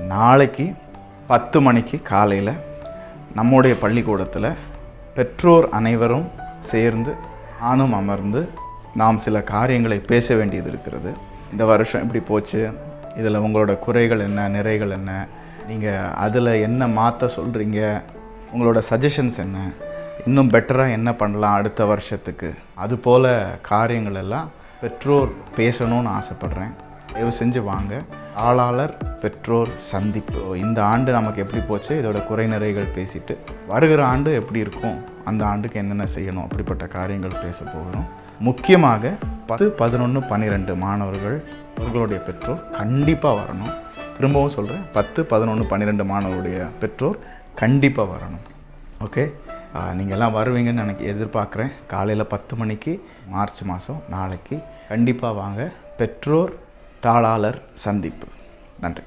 நாளைக்கு பத்து மணிக்கு காலையில் நம்முடைய பள்ளிக்கூடத்தில் பெற்றோர் அனைவரும் சேர்ந்து நானும் அமர்ந்து நாம் சில காரியங்களை பேச வேண்டியது இருக்கிறது. இந்த வருஷம் எப்படி போச்சு. இதில் உங்களோட குறைகள் என்ன நிறைகள் என்ன? நீங்கள் அதில் என்ன மாற்ற சொல்கிறீங்க உங்களோட சஜஷன்ஸ் என்ன? இன்னும் பெட்டராக என்ன பண்ணலாம் அடுத்த வருஷத்துக்கு? அது போல் காரியங்கள் எல்லாம் பெற்றோர் பேசணும்னு ஆசைப்பட்றேன். தயவு செஞ்சு வாங்க. ஆளாளர் பெற்றோர் சந்திப்பு. இந்த ஆண்டு நமக்கு எப்படி போச்சு? இதோட குறைநிறைகள் பேசிட்டு. வருகிற ஆண்டு எப்படி இருக்கும்? அந்த ஆண்டுக்கு என்னென்ன செய்யணும்? அப்படிப்பட்ட காரியங்கள் பேச போகிறோம். முக்கியமாக பத்து பதினொன்று பன்னிரெண்டு மாணவர்கள் அவர்களுடைய பெற்றோர் கண்டிப்பாக வரணும். திரும்பவும் சொல்கிறேன் பத்து பதினொன்று பன்னிரெண்டு மாணவருடைய பெற்றோர் கண்டிப்பாக வரணும். ஓகே? நீங்கள் எல்லாம் வருவீங்கன்னு எனக்கு எதிர்பார்க்குறேன். காலையில் பத்து மணிக்கு மார்ச் மாதம் நாளைக்கு. கண்டிப்பாக வாங்க. பெற்றோர் தாளாளர் சந்திப்பு. நன்றி.